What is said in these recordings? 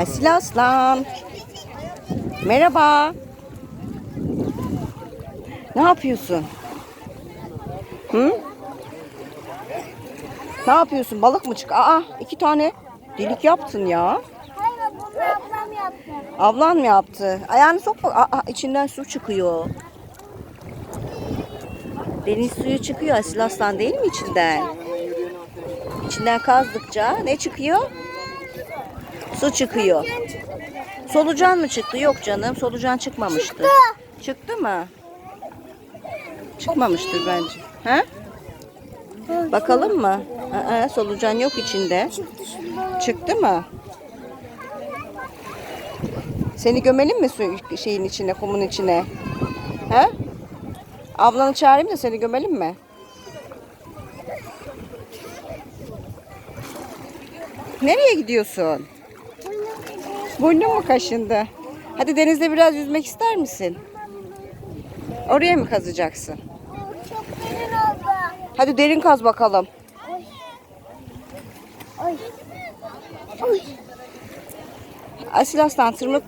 Asil Aslan. Merhaba. Ne yapıyorsun? Hı? Ne yapıyorsun? Balık mı çık? Aa, iki tane delik yaptın ya. Hayır bunu ablam yaptı. Ablan mı yaptı? Ayağını sok bak. Aa, içinden su çıkıyor. Deniz suyu çıkıyor Asil Aslan değil mi içinden? İçinden kazdıkça ne çıkıyor? Su çıkıyor. Solucan mı çıktı? Yok canım. Solucan çıkmamıştı. Çıktı. Çıktı mı? Çıkmamıştır bence. Ha? Bakalım mı? Aa, solucan yok içinde. Çıktı mı? Seni gömelim mi su şeyin içine, kumun içine? He? Ablanı çağırayım da seni gömelim mi? Nereye gidiyorsun? Burnun mu kaşındı? Hadi denizde biraz yüzmek ister misin? Oraya mı kazacaksın? Çok derin oldu. Hadi derin kaz bakalım. Ay. Ay. Asil aslan tırmık,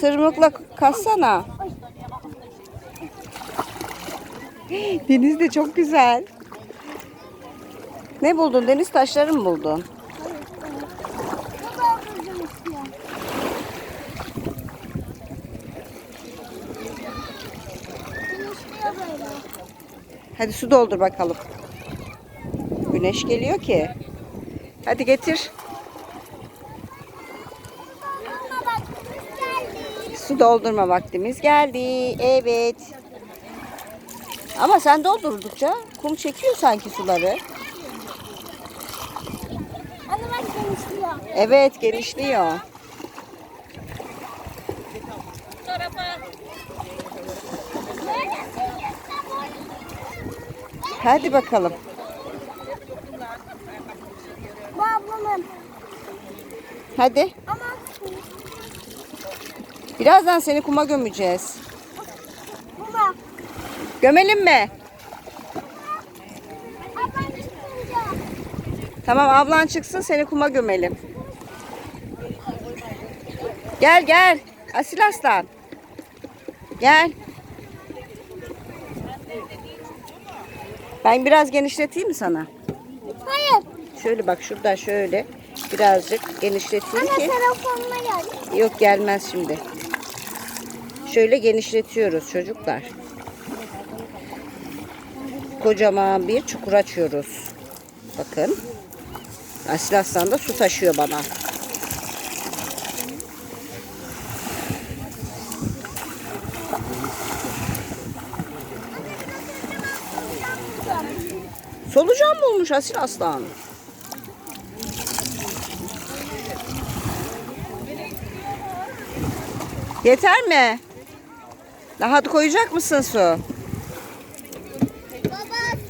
tırmıkla kazsana. Deniz de çok güzel. Ne buldun? Deniz taşları mı buldun? Bu da kızım istiyor. Bunu istiyor böyle. Hadi su doldur bakalım. Güneş geliyor ki. Hadi getir. Su doldurma vaktimiz geldi. Evet. Ama sen doldurdukça kum çekiyor sanki suları. Bak genişliyor. Evet Hadi bakalım. Bu ablamın. Hadi. Ama Birazdan seni kuma gömeceğiz. bu da. Gömelim mi? Tamam ablan çıksın seni kuma gömelim. Gel gel. Asil aslan. Gel. Ben biraz genişleteyim mi sana? Hayır. Şöyle bak şuradan şöyle birazcık genişleteyim Anne ki. telefonuna gel. Yok gelmez şimdi. Şöyle genişletiyoruz çocuklar. Kocaman bir çukur açıyoruz. Bakın. Asil Aslan da su taşıyor bana. Solucan bulmuş Asil Aslan. Yeter mi? Daha da koyacak mısın su? Baba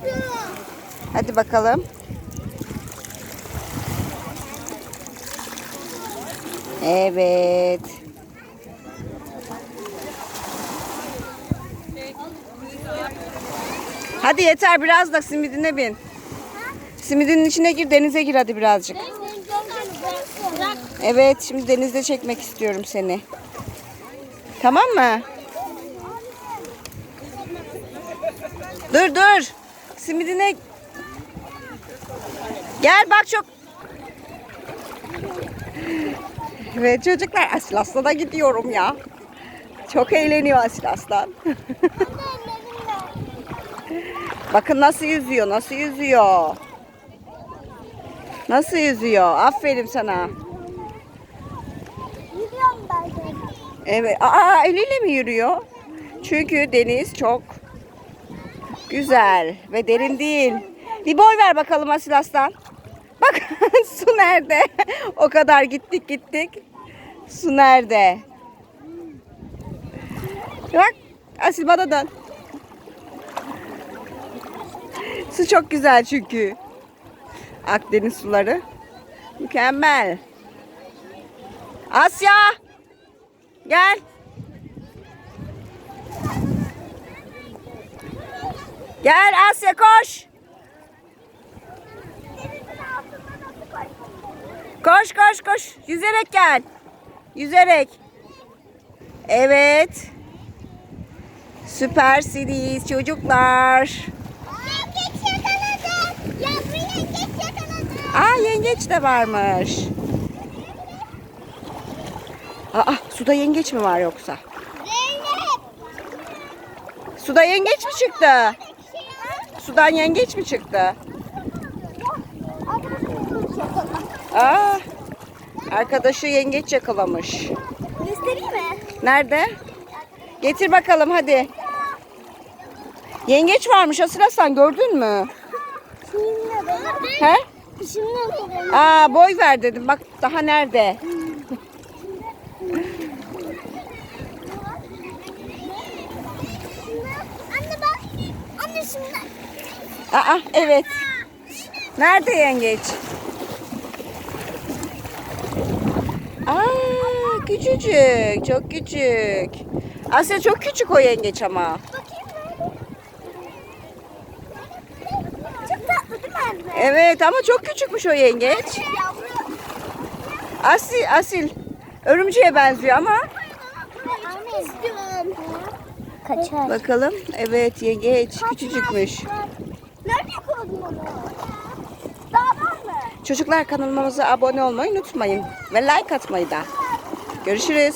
su. Hadi bakalım. Evet. Hadi yeter biraz da simidine bin. Simidinin içine gir denize gir hadi birazcık. Evet şimdi denizde çekmek istiyorum seni. Tamam mı? Dur dur. Simidine Gel bak çok. Evet çocuklar Asil Aslan'a gidiyorum ya. Çok eğleniyor Asil Aslan. Bakın nasıl yüzüyor, nasıl yüzüyor. Nasıl yüzüyor? Aferin sana. Ben. Evet. Aa eliyle mi yürüyor? Çünkü deniz çok güzel ve derin değil. Bir boy ver bakalım Asil Aslan. Bak su nerede? o kadar gittik gittik. Su nerede? Bak Asil bana dön. Su çok güzel çünkü. Akdeniz suları. Mükemmel. Asya. Gel. Gel Asya koş. Koş koş koş. Yüzerek gel. Yüzerek. Evet. Süpersiniz çocuklar. Yavru yengeç. Aa yengeç de varmış. Aa suda yengeç mi var yoksa? Zeynep. Suda yengeç mi çıktı? Sudan yengeç mi çıktı? Aa arkadaşı yengeç yakalamış. Göstereyim mi? Nerede? Getir bakalım hadi. Yengeç varmış Asıl Hasan gördün mü? He? Şimdi. Aa boy ver dedim. Bak daha nerede? Anne bak. Anne şimdi. Aa evet. Nerede yengeç? Aa küçücük. Çok küçük. Asya çok küçük o yengeç ama. Bakayım nerede? Çok tatlı değil mi anne? Evet ama çok küçükmüş o yengeç. Asil, asil. Örümceğe benziyor ama. Kaçar. Bakalım. Evet yengeç küçücükmüş. Nerede yakaladın onu? Daha var mı? Çocuklar kanalımıza abone olmayı unutmayın. Ve like atmayı da. Görüşürüz.